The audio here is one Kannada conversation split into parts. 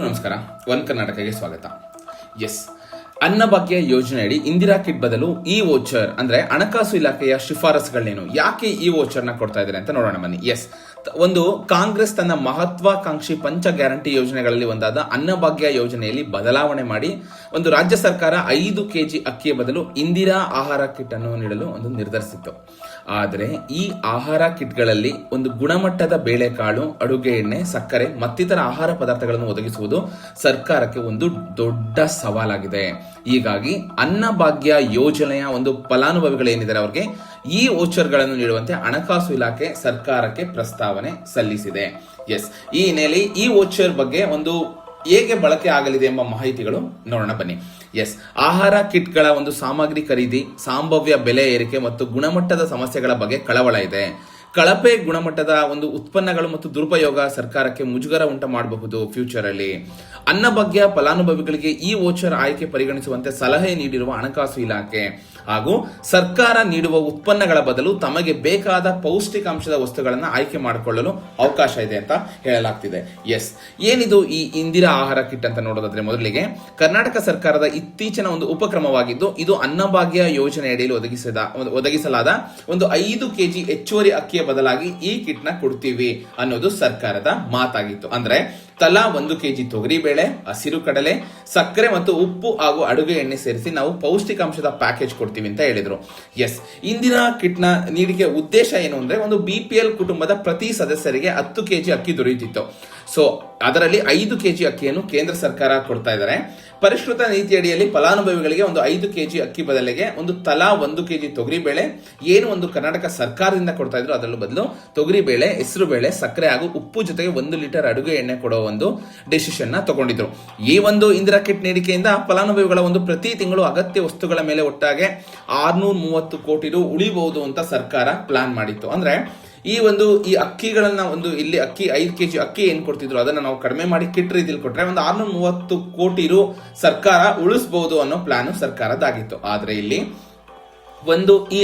ನಮಸ್ಕಾರ. ಒನ್ ಕರ್ನಾಟಕಕ್ಕೆ ಸ್ವಾಗತ. ಎಸ್ ಅನ್ನಭಾಗ್ಯ ಯೋಜನೆಯಡಿ ಇಂದಿರಾ ಕಿಟ್ ಬದಲು ಇ ವೋಚರ್, ಅಂದ್ರೆ ಹಣಕಾಸು ಇಲಾಖೆಯ ಶಿಫಾರಸುಗಳೇನು? ಯಾಕೆ ಈ ವೋಚರ್ನ ಕೊಡ್ತಾ ಇದ್ದಾರೆ ಅಂತ ನೋಡೋಣ ಬನ್ನಿ. ಎಸ್ ಒಂದು ಕಾಂಗ್ರೆಸ್ ತನ್ನ ಮಹತ್ವಾಕಾಂಕ್ಷಿ ಪಂಚ ಗ್ಯಾರಂಟಿ ಯೋಜನೆಗಳಲ್ಲಿ ಒಂದಾದ ಅನ್ನಭಾಗ್ಯ ಯೋಜನೆಯಲ್ಲಿ ಬದಲಾವಣೆ ಮಾಡಿ ಒಂದು ರಾಜ್ಯ ಸರ್ಕಾರ ಐದು ಕೆಜಿ ಅಕ್ಕಿಯ ಬದಲು ಇಂದಿರಾ ಆಹಾರ ಕಿಟ್ ಅನ್ನು ನೀಡಲು ಒಂದು ನಿರ್ಧರಿಸಿತ್ತು. ಆದರೆ ಈ ಆಹಾರ ಕಿಟ್ಗಳಲ್ಲಿ ಒಂದು ಗುಣಮಟ್ಟದ ಬೇಳೆಕಾಳು, ಅಡುಗೆ ಎಣ್ಣೆ, ಸಕ್ಕರೆ ಮತ್ತಿತರ ಆಹಾರ ಪದಾರ್ಥಗಳನ್ನು ಒದಗಿಸುವುದು ಸರ್ಕಾರಕ್ಕೆ ಒಂದು ದೊಡ್ಡ ಸವಾಲಾಗಿದೆ. ಹೀಗಾಗಿ ಅನ್ನಭಾಗ್ಯ ಯೋಜನೆಯ ಒಂದು ಫಲಾನುಭವಿಗಳೇನಿದ್ದಾರೆ ಅವರಿಗೆ, ಈ ವೋಚರ್ಗಳನ್ನು ನೀಡುವಂತೆ ಹಣಕಾಸು ಇಲಾಖೆ ಸರ್ಕಾರಕ್ಕೆ ಪ್ರಸ್ತಾವನೆ ಸಲ್ಲಿಸಿದೆ. ಎಸ್, ಈ ಹಿನ್ನೆಲೆಯಲ್ಲಿ ಈ ವೋಚರ್ ಬಗ್ಗೆ ಒಂದು ಹೇಗೆ ಬಳಕೆ ಆಗಲಿದೆ ಎಂಬ ಮಾಹಿತಿಗಳು ನೋಡೋಣ ಬನ್ನಿ. ಎಸ್ ಆಹಾರ ಕಿಟ್ಗಳ ಒಂದು ಸಾಮಗ್ರಿ ಖರೀದಿ ಸಂಭಾವ್ಯ ಬೆಲೆ ಏರಿಕೆ ಮತ್ತು ಗುಣಮಟ್ಟದ ಸಮಸ್ಯೆಗಳ ಬಗ್ಗೆ ಕಳವಳ ಇದೆ. ಕಳಪೆ ಗುಣಮಟ್ಟದ ಒಂದು ಉತ್ಪನ್ನಗಳು ಮತ್ತು ದುರುಪಯೋಗ ಸರ್ಕಾರಕ್ಕೆ ಮುಜುಗರ ಉಂಟು ಮಾಡಬಹುದು ಫ್ಯೂಚರ್ ಅಲ್ಲಿ ಅನ್ನಭಾಗ್ಯ ಫಲಾನುಭವಿಗಳಿಗೆ ಈ ವೋಚರ್ ಆಯ್ಕೆ ಪರಿಗಣಿಸುವಂತೆ ಸಲಹೆ ನೀಡಿರುವ ಹಣಕಾಸು ಇಲಾಖೆ. ಹಾಗೂ ಸರ್ಕಾರ ನೀಡುವ ಉತ್ಪನ್ನಗಳ ಬದಲು ತಮಗೆ ಬೇಕಾದ ಪೌಷ್ಟಿಕಾಂಶದ ವಸ್ತುಗಳನ್ನು ಆಯ್ಕೆ ಮಾಡಿಕೊಳ್ಳಲು ಅವಕಾಶ ಇದೆ ಅಂತ ಹೇಳಲಾಗ್ತಿದೆ. ಎಸ್ ಏನಿದು ಈ ಇಂದಿರಾ ಆಹಾರ ಕಿಟ್ ಅಂತ ನೋಡೋದಾದ್ರೆ ಮೊದಲಿಗೆ ಕರ್ನಾಟಕ ಸರ್ಕಾರದ ಇತ್ತೀಚಿನ ಒಂದು ಉಪಕ್ರಮವಾಗಿದ್ದು ಇದು ಅನ್ನಭಾಗ್ಯ ಯೋಜನೆ ಅಡಿಯಲ್ಲಿ ಒದಗಿಸಿದ ಒಂದು- ಒದಗಿಸಲಾದ ಒಂದು ಐದು ಕೆಜಿ ಹೆಚ್ಚುವರಿ ಅಕ್ಕಿಯ ಬದಲಾಗಿ ಈ ಕಿಟ್ನ ಕೊಡ್ತೀವಿ ಅನ್ನೋದು ಸರ್ಕಾರದ ಮಾತಾಗಿತ್ತು. ಅಂದ್ರೆ ತಲಾ ಒಂದು ಕೆಜಿ ತೊಗರಿಬೇಳೆ, ಹಸಿರು ಕಡಲೆ, ಸಕ್ಕರೆ ಮತ್ತು ಉಪ್ಪು ಹಾಗೂ ಅಡುಗೆ ಎಣ್ಣೆ ಸೇರಿಸಿ ನಾವು ಪೌಷ್ಟಿಕಾಂಶದ ಪ್ಯಾಕೇಜ್ ಕೊಡ್ತೀವಿ ಅಂತ ಹೇಳಿದ್ರು. ಎಸ್ ಇಂದಿನ ಕಿಟ್ನ ನೀಡಿಕೆ ಉದ್ದೇಶ ಏನು ಅಂದ್ರೆ ಒಂದು ಬಿ ಪಿ ಎಲ್ ಕುಟುಂಬದ ಪ್ರತಿ ಸದಸ್ಯರಿಗೆ ಹತ್ತು ಕೆಜಿ ಅಕ್ಕಿ ದೊರೆಯುತ್ತಿತ್ತು. ಸೊ ಅದರಲ್ಲಿ ಐದು ಕೆಜಿ ಅಕ್ಕಿಯನ್ನು ಕೇಂದ್ರ ಸರ್ಕಾರ ಕೊಡ್ತಾ ಇದ್ದಾರೆ. ಪರಿಷ್ಕೃತ ನೀತಿಯಡಿಯಲ್ಲಿ ಫಲಾನುಭವಿಗಳಿಗೆ ಒಂದು ಐದು ಕೆಜಿ ಅಕ್ಕಿ ಬದಲಿಗೆ ಒಂದು ತಲಾ ಒಂದು ಕೆಜಿ ತೊಗರಿಬೇಳೆ, ಏನು ಒಂದು ಕರ್ನಾಟಕ ಸರ್ಕಾರದಿಂದ ಕೊಡ್ತಾ ಇದ್ರು ಅದರಲ್ಲೂ ಬದಲು ತೊಗರಿಬೇಳೆ ಹೆಸರು ಬೇಳೆ ಸಕ್ಕರೆ ಹಾಗೂ ಉಪ್ಪು ಜೊತೆಗೆ ಒಂದು ಲೀಟರ್ ಅಡುಗೆ ಎಣ್ಣೆ ಕೊಡೋ ಒಂದು ಡಿಸಿಷನ್ನ ತಗೊಂಡಿದ್ರು. ಈ ಒಂದು ಇಂದಿರಾ ಕಿಟ್ ನೀಡಿಕೆಯಿಂದ ಫಲಾನುಭವಿಗಳ ಒಂದು ಪ್ರತಿ ತಿಂಗಳು ಅಗತ್ಯ ವಸ್ತುಗಳ ಮೇಲೆ ಒಟ್ಟಾಗೆ ಆರ್ನೂರ ಮೂವತ್ತು ಕೋಟಿ ರು ಉಳಿಬಹುದು ಅಂತ ಸರ್ಕಾರ ಪ್ಲಾನ್ ಮಾಡಿತ್ತು. ಅಂದ್ರೆ ಈ ಒಂದು, ಈ ಅಕ್ಕಿಗಳನ್ನ ಒಂದು ಇಲ್ಲಿ ಅಕ್ಕಿ ಐದು ಕೆ ಜಿ ಅಕ್ಕಿ ಏನ್ ಕೊಡ್ತಿದ್ರು, ಅದನ್ನ ನಾವು ಕಡಿಮೆ ಮಾಡಿ ಕಿಟ್ ರೀತಿಯಲ್ಲಿ ಕೊಟ್ರೆ ಒಂದು ಆರ್ನೂರ ಮೂವತ್ತು ಕೋಟಿ ರು ಸರ್ಕಾರ ಉಳಿಸಬಹುದು ಅನ್ನೋ ಪ್ಲಾನ್ ಸರ್ಕಾರದಾಗಿತ್ತು ಆದ್ರೆ ಇಲ್ಲಿ ಒಂದು ಈ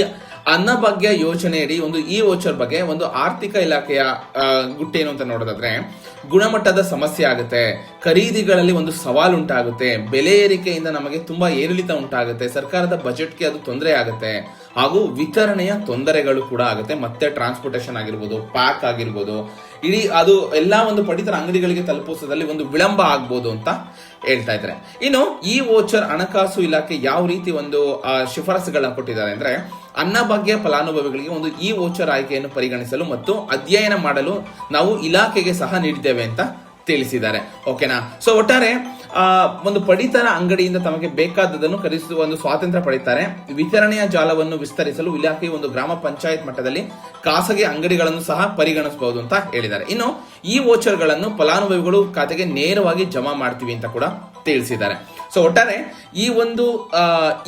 ಅನ್ನಭಾಗ್ಯ ಯೋಜನೆಯಡಿ ಒಂದು ಈ ವೋಚರ್ ಬಗ್ಗೆ ಒಂದು ಆರ್ಥಿಕ ಇಲಾಖೆಯ ಗುಟ್ಟೆ ಗುಟ್ಟೇನು ಅಂತ ನೋಡೋದಾದ್ರೆ, ಗುಣಮಟ್ಟದ ಸಮಸ್ಯೆ ಆಗುತ್ತೆ. ಖರೀದಿಗಳಲ್ಲಿ ಒಂದು ಸವಾಲು ಉಂಟಾಗುತ್ತೆ. ಬೆಲೆ ಏರಿಕೆಯಿಂದ ನಮಗೆ ತುಂಬಾ ಏರಿಳಿತ ಉಂಟಾಗುತ್ತೆ. ಸರ್ಕಾರದ ಬಜೆಟ್ಗೆ ಅದು ತೊಂದರೆ ಆಗುತ್ತೆ. ಹಾಗೂ ವಿತರಣೆಯ ತೊಂದರೆಗಳು ಕೂಡ ಆಗುತ್ತೆ. ಮತ್ತೆ ಟ್ರಾನ್ಸ್ಪೋರ್ಟೇಷನ್ ಆಗಿರ್ಬೋದು ಪ್ಯಾಕ್ ಆಗಿರ್ಬೋದು. ಇಡೀ ಅದು ಎಲ್ಲಾ ಒಂದು ಪಡಿತರ ಅಂಗಡಿಗಳಿಗೆ ತಲುಪಿಸೋದ್ರಲ್ಲಿ ಒಂದು ವಿಳಂಬ ಆಗ್ಬೋದು ಅಂತ ಹೇಳ್ತಾ ಇದ್ದಾರೆ. ಇನ್ನು ಈ ವೋಚರ್ ಹಣಕಾಸು ಇಲಾಖೆ ಯಾವ ರೀತಿ ಒಂದು ಶಿಫಾರಸುಗಳನ್ನ ಕೊಟ್ಟಿದ್ದಾರೆ ಅಂದ್ರೆ ಅನ್ನಭಾಗ್ಯ ಫಲಾನುಭವಿಗಳಿಗೆ ಒಂದು ಇ ವೋಚರ್ ಆಯ್ಕೆಯನ್ನು ಪರಿಗಣಿಸಲು ಮತ್ತು ಅಧ್ಯಯನ ಮಾಡಲು ನಾವು ಇಲಾಖೆಗೆ ಸಹ ನೀಡಿದ್ದೇವೆ ಅಂತ ತಿಳಿಸಿದ್ದಾರೆ. ಓಕೆನಾ? ಸೊ ಒಟ್ಟಾರೆ ಒಂದು ಪಡಿತರ ಅಂಗಡಿಯಿಂದ ತಮಗೆ ಬೇಕಾದದನ್ನು ಖರೀದಿಸುವ ಒಂದು ಸ್ವಾತಂತ್ರ್ಯ ಪಡಿತಾರೆ. ವಿತರಣೆಯ ಜಾಲವನ್ನು ವಿಸ್ತರಿಸಲು ಇಲಾಖೆ ಒಂದು ಗ್ರಾಮ ಪಂಚಾಯತ್ ಮಟ್ಟದಲ್ಲಿ ಖಾಸಗಿ ಅಂಗಡಿಗಳನ್ನು ಸಹ ಪರಿಗಣಿಸಬಹುದು ಅಂತ ಹೇಳಿದ್ದಾರೆ. ಇನ್ನು, ಈ ವೋಚರ್ಗಳನ್ನು ಫಲಾನುಭವಿಗಳು ಖಾತೆಗೆ ನೇರವಾಗಿ ಜಮಾ ಮಾಡ್ತೀವಿ ಅಂತ ಕೂಡ ತಿಳಿಸಿದ್ದಾರೆ. ಸೊ ಒಟ್ಟಾರೆ, ಈ ಒಂದು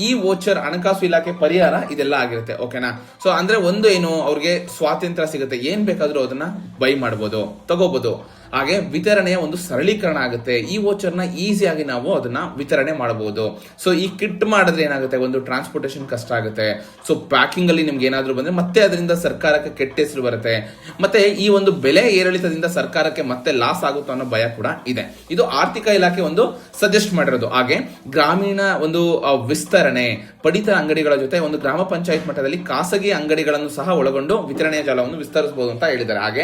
ಈ ವೋಚರ್ ಹಣಕಾಸು ಇಲಾಖೆ ಪರಿಹಾರ ಇದೆಲ್ಲ ಆಗಿರುತ್ತೆ ಓಕೆನಾ ಸೊ ಅಂದ್ರೆ ಒಂದು ಏನು, ಅವ್ರಿಗೆ ಸ್ವಾತಂತ್ರ್ಯ ಸಿಗುತ್ತೆ. ಏನ್ ಬೇಕಾದ್ರೂ ಅದನ್ನ ಬೈ ಮಾಡ್ಬೋದು ತಗೋಬಹುದು ಹಾಗೆ ವಿತರಣೆಯ ಒಂದು ಸರಳೀಕರಣ ಆಗುತ್ತೆ. ಈ ವೋಚರ್ನ ಈಸಿಯಾಗಿ ನಾವು ಅದನ್ನ ವಿತರಣೆ ಮಾಡಬಹುದು. ಸೊ ಈ ಕಿಟ್ ಮಾಡಿದ್ರೆ ಏನಾಗುತ್ತೆ? ಒಂದು ಟ್ರಾನ್ಸ್ಪೋರ್ಟೇಷನ್ ಕಷ್ಟ ಆಗುತ್ತೆ. ಸೊ ಪ್ಯಾಕಿಂಗ್ ಅಲ್ಲಿ ನಿಮ್ಗೆ ಏನಾದರೂ ಬಂದ್ರೆ ಮತ್ತೆ ಅದರಿಂದ ಸರ್ಕಾರಕ್ಕೆ ಕೆಟ್ಟ ಹೆಸರು ಬರುತ್ತೆ. ಮತ್ತೆ ಈ ಒಂದು ಬೆಲೆ ಏರಿಳಿತದಿಂದ ಸರ್ಕಾರಕ್ಕೆ ಮತ್ತೆ ಲಾಸ್ ಆಗುತ್ತೋ ಅನ್ನೋ ಭಯ ಕೂಡ ಇದೆ. ಇದು ಆರ್ಥಿಕ ಇಲಾಖೆ ಒಂದು ಸಜೆಸ್ಟ್ ಮಾಡಿರೋದು. ಹಾಗೆ ಗ್ರಾಮೀಣ ಒಂದು ವಿಸ್ತರಣೆ, ಪಡಿತರ ಅಂಗಡಿಗಳ ಜೊತೆ ಒಂದು ಗ್ರಾಮ ಪಂಚಾಯತ್ ಮಟ್ಟದಲ್ಲಿ ಖಾಸಗಿ ಅಂಗಡಿಗಳನ್ನು ಸಹ ಒಳಗೊಂಡು ವಿತರಣೆಯ ಜಾಲವನ್ನು ವಿಸ್ತರಿಸಬಹುದು ಅಂತ ಹೇಳಿದ್ದಾರೆ. ಹಾಗೆ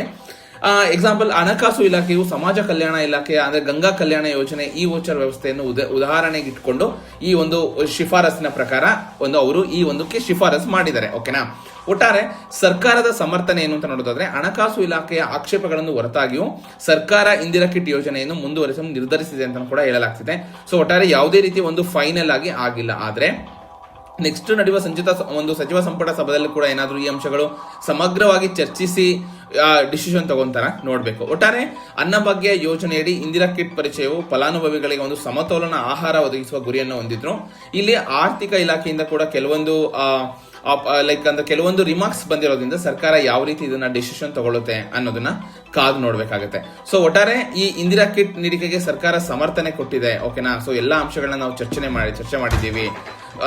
ಎಕ್ಸಾಂಪಲ್ ಹಣಕಾಸು ಇಲಾಖೆಯು ಸಮಾಜ ಕಲ್ಯಾಣ ಇಲಾಖೆ, ಅಂದ್ರೆ ಗಂಗಾ ಕಲ್ಯಾಣ ಯೋಜನೆ, ಈ ಓಚರ್ ವ್ಯವಸ್ಥೆಯನ್ನು ಉದ- ಉದಾಹರಣೆಗೆ ಇಟ್ಕೊಂಡು ಈ ಒಂದು ಶಿಫಾರಸಿನ ಪ್ರಕಾರ ಒಂದು ಅವರು ಈ ಒಂದಕ್ಕೆ ಶಿಫಾರಸ್ ಮಾಡಿದ್ದಾರೆ ಓಕೆನಾ ಒಟ್ಟಾರೆ ಸರ್ಕಾರದ ಸಮರ್ಥನೆ ಏನು ಅಂತ ನೋಡೋದಾದ್ರೆ, ಹಣಕಾಸು ಇಲಾಖೆಯ ಆಕ್ಷೇಪಗಳನ್ನು ಹೊರತಾಗಿಯೂ ಸರ್ಕಾರ ಇಂದಿರಾ ಕಿಟ್ ಯೋಜನೆಯನ್ನು ಮುಂದುವರಿಸಲು ನಿರ್ಧರಿಸಿದೆ ಅಂತ ಕೂಡ ಹೇಳಲಾಗ್ತಿದೆ. ಸೊ ಒಟ್ಟಾರೆ ಯಾವುದೇ ರೀತಿ ಒಂದು ಫೈನಲ್ ಆಗಿ ಆಗಿಲ್ಲ. ಆದ್ರೆ ನೆಕ್ಸ್ಟ್ ನಡೆಯುವ ಸಂಚಿತ ಒಂದು ಸಚಿವ ಸಂಪುಟ ಸಭೆಯಲ್ಲಿ ಕೂಡ ಏನಾದರೂ ಈ ಅಂಶಗಳು ಸಮಗ್ರವಾಗಿ ಚರ್ಚಿಸಿ ಡಿಸಿಷನ್ ತಗೊಂತಾರ? ನೋಡಬೇಕು. ಒಟ್ಟಾರೆ ಅನ್ನಭಾಗ್ಯ ಯೋಜನೆಯಡಿ ಇಂದಿರಾ ಕಿಟ್ ಪರಿಚಯವು ಫಲಾನುಭವಿಗಳಿಗೆ ಒಂದು ಸಮತೋಲನ ಆಹಾರ ಒದಗಿಸುವ ಗುರಿಯನ್ನು ಹೊಂದಿದ್ರು. ಇಲ್ಲಿ ಆರ್ಥಿಕ ಇಲಾಖೆಯಿಂದ ಕೂಡ ಕೆಲವೊಂದು ಲೈಕ್ ಅಂದ್ರೆ ಕೆಲವೊಂದು ರಿಮಾರ್ಕ್ಸ್ ಬಂದಿರೋದ್ರಿಂದ ಸರ್ಕಾರ ಯಾವ ರೀತಿ ಇದನ್ನ ಡಿಸಿಷನ್ ತಗೊಳ್ಳುತ್ತೆ ಅನ್ನೋದನ್ನ ಕಾದು ನೋಡ್ಬೇಕಾಗತ್ತೆ. ಸೊ ಒಟ್ಟಾರೆ ಈ ಇಂದಿರಾ ಕಿಟ್ ನೀಡಿಕೆಗೆ ಸರ್ಕಾರ ಸಮರ್ಥನೆ ಕೊಟ್ಟಿದೆ. ಓಕೆನಾ ಸೊ ಎಲ್ಲಾ ಅಂಶಗಳನ್ನ ನಾವು ಚರ್ಚನೆ ಮಾಡಿ, ಚರ್ಚೆ ಮಾಡಿದ್ದೀವಿ.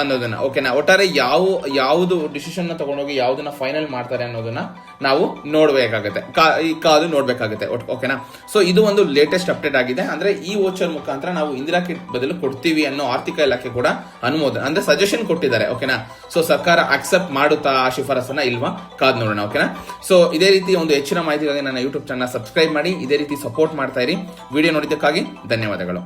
ಅನ್ನೋದನ್ನ. ಓಕೆನಾ ಒಟ್ಟಾರೆ ಯಾವ, ಯಾವುದು ಡಿಸಿಷನ್ ತಗೊಂಡೋಗಿ ಯಾವುದನ್ನ ಫೈನಲ್ ಮಾಡ್ತಾರೆ ಅನ್ನೋದನ್ನ ನಾವು ನೋಡ್ಬೇಕಾಗುತ್ತೆ. ಈ ಕಾದು ನೋಡ್ಬೇಕಾಗುತ್ತೆ ಓಕೆನಾ ಸೊ ಇದು ಒಂದು ಲೇಟೆಸ್ಟ್ ಅಪ್ಡೇಟ್ ಆಗಿದೆ. ಅಂದ್ರೆ ಈ ವೋಚರ್ ಮುಖಾಂತರ ನಾವು ಇಂದಿರಾ ಕಿಟ್ ಬದಲು ಕೊಡ್ತೀವಿ ಅನ್ನೋ ಆರ್ಥಿಕ ಇಲಾಖೆ ಕೂಡ ಅನುಮೋದನೆ ಅಂದ್ರೆ ಸಜೆಷನ್ ಕೊಟ್ಟಿದ್ದಾರೆ ಓಕೆನಾ ಸೊ ಸರ್ಕಾರ ಅಕ್ಸೆಪ್ಟ್ ಮಾಡುತ್ತಾ ಆ ಶಿಫಾರಸನ್ನ ಇಲ್ವಾ? ಕಾದ್ ನೋಡೋಣ ಓಕೆನಾ ಸೊ ಇದೇ ರೀತಿ ಒಂದು ಹೆಚ್ಚಿನ ಮಾಹಿತಿಗಾಗಿ ನನ್ನ ಯೂಟ್ಯೂಬ್ ಚಾನಲ್ ಸಬ್ಸ್ಕ್ರೈಬ್ ಮಾಡಿ, ಇದೇ ರೀತಿ ಸಪೋರ್ಟ್ ಮಾಡ್ತಾ ಇರಿ. ವಿಡಿಯೋ ನೋಡಿದ್ದಕ್ಕಾಗಿ ಧನ್ಯವಾದಗಳು.